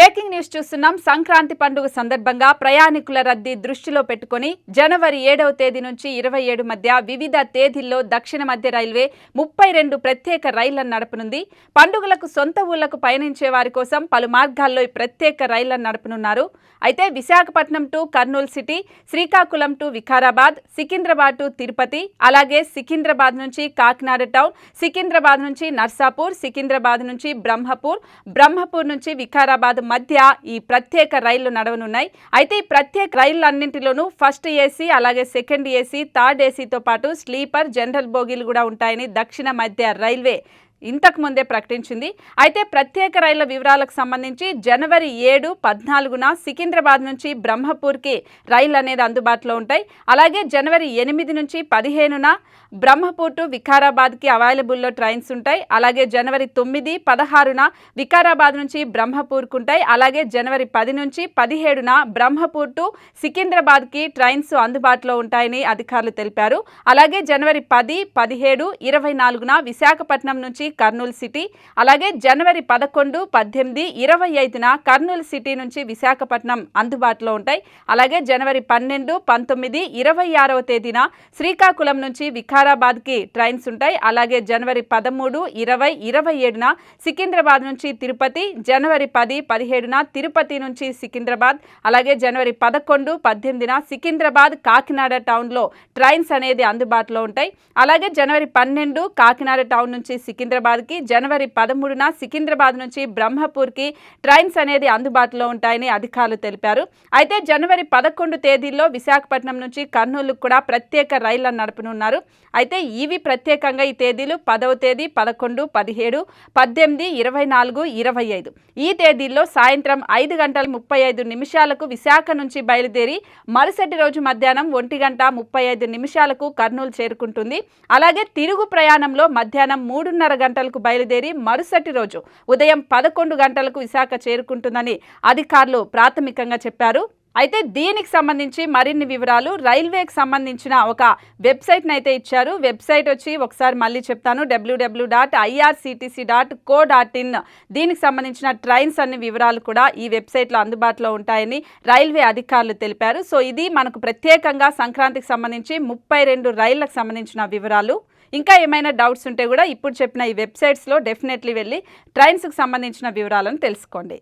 Breaking news చూస్తున్నాం. సంక్రాంతి పండుగ సందర్భంగా ప్రయాణికుల రద్దీ దృష్టిలో పెట్టుకొని జనవరి ఏడవ తేదీ నుంచి ఇరవై ఏడు మధ్య వివిధ తేదీల్లో దక్షిణ మధ్య రైల్వే ముప్పై రెండు ప్రత్యేక రైళ్ళను నడపనుంది. పండుగలకు సొంత ఊళ్ళకు పయనించే వారి కోసం పలు మార్గాల్లో ఈ ప్రత్యేక రైళ్ళను నడపనున్నారు. అయితే Visakhapatnam to Kurnool city Srikakulam to Vikarabad Secunderabad to Tirupati అలాగే సికింద్రాబాద్ నుంచి కాకినాడ టౌన్ సికింద్రాబాద్ నుంచి నర్సాపూర్ సికింద్రాబాద్ నుంచి బ్రహ్మపూర్ బ్రహ్మపూర్ నుంచి వికారాబాద్ మధ్య ఈ ప్రత్యేక రైళ్ళు నడవనున్నాయి. అయితే ఈ ప్రత్యేక రైళ్ళన్నింటిలోనూ ఫస్ట్ ఏసీ అలాగే సెకండ్ ఏసీ థర్డ్ ఏసీతో పాటు స్లీపర్ జనరల్ బోగీలు కూడా ఉంటాయని దక్షిణ మధ్య రైల్వే ఇంతకు ముందే ప్రకటించింది. అయితే ప్రత్యేక రైళ్ళ వివరాలకు సంబంధించి జనవరి ఏడు పద్నాలుగున సికింద్రాబాద్ నుంచి బ్రహ్మపూర్కి రైలు అనేది అందుబాటులో ఉంటాయి. అలాగే జనవరి ఎనిమిది నుంచి పదిహేనున బ్రహ్మపూర్ టు వికారాబాద్కి అవైలబుల్లో ట్రైన్స్ ఉంటాయి. అలాగే జనవరి తొమ్మిది పదహారున వికారాబాద్ నుంచి బ్రహ్మపూర్కు ఉంటాయి. అలాగే జనవరి పది నుంచి పదిహేడున బ్రహ్మపూర్ టు సికింద్రాబాద్కి ట్రైన్స్ అందుబాటులో ఉంటాయని అధికారులు తెలిపారు. అలాగే జనవరి పది పదిహేడు ఇరవై నాలుగున విశాఖపట్నం నుంచి కర్నూలు సిటీ అలాగే జనవరి పదకొండు పద్దెనిమిది ఇరవై ఐదున కర్నూలు సిటీ నుంచి విశాఖపట్నం అందుబాటులో ఉంటాయి. అలాగే జనవరి పన్నెండు పంతొమ్మిది ఇరవై ఆరవ తేదీన శ్రీకాకుళం నుంచి వికారాబాద్కి ట్రైన్స్ ఉంటాయి. అలాగే జనవరి పదమూడు ఇరవై ఇరవై ఏడున సికింద్రాబాద్ నుంచి తిరుపతి జనవరి పది పదిహేడున తిరుపతి నుంచి సికింద్రాబాద్ అలాగే జనవరి పదకొండు పద్దెనిమిదిన సికింద్రాబాద్ కాకినాడ టౌన్లో ట్రైన్స్ అనేది అందుబాటులో ఉంటాయి. అలాగే జనవరి పన్నెండు కాకినాడ టౌన్ నుంచి సికింద్రాబాద్కి జనవరి పదమూడున సికింద్రాబాద్ నుంచి బ్రహ్మపూర్కి ట్రైన్స్ అనేది అందుబాటులో ఉంటాయని అధికారులు తెలిపారు. అయితే జనవరి పదకొండు తేదీల్లో విశాఖపట్నం నుంచి కర్నూలుకు కూడా ప్రత్యేక రైళ్ళను నడపనున్నారు. అయితే ఇవి ప్రత్యేకంగా ఈ తేదీలు పదవ తేదీ పదకొండు పదిహేడు పద్దెనిమిది ఇరవై నాలుగు ఇరవై ఐదు. ఈ తేదీల్లో సాయంత్రం ఐదు గంటల ముప్పై ఐదు నిమిషాలకు విశాఖ నుంచి బయలుదేరి మరుసటి రోజు మధ్యాహ్నం ఒంటి గంట ముప్పై ఐదు నిమిషాలకు కర్నూలు చేరుకుంటుంది. అలాగే తిరుగు ప్రయాణంలో మధ్యాహ్నం మూడున్నర గంటలకు బయలుదేరి మరుసటి రోజు ఉదయం పదకొండు గంటలకు విశాఖ చేరుకుంటుందని అధికారులు ప్రాథమికంగా చెప్పారు. అయితే దీనికి సంబంధించి మరిన్ని వివరాలు రైల్వేకి సంబంధించిన ఒక వెబ్సైట్ని అయితే ఇచ్చారు. వెబ్సైట్ వచ్చి ఒకసారి మళ్ళీ చెప్తాను. W W dot IRCTC dot co dot in దీనికి సంబంధించిన ట్రైన్స్ అన్ని వివరాలు కూడా ఈ వెబ్సైట్లో అందుబాటులో ఉంటాయని రైల్వే అధికారులు తెలిపారు. సో ఇది మనకు ప్రత్యేకంగా సంక్రాంతికి సంబంధించి ముప్పై రెండు రైళ్ళకు సంబంధించిన వివరాలు. ఇంకా ఏమైనా డౌట్స్ ఉంటే కూడా ఇప్పుడు చెప్పిన ఈ వెబ్సైట్స్లో డెఫినెట్లీ వెళ్ళి ట్రైన్స్కి సంబంధించిన వివరాలను తెలుసుకోండి.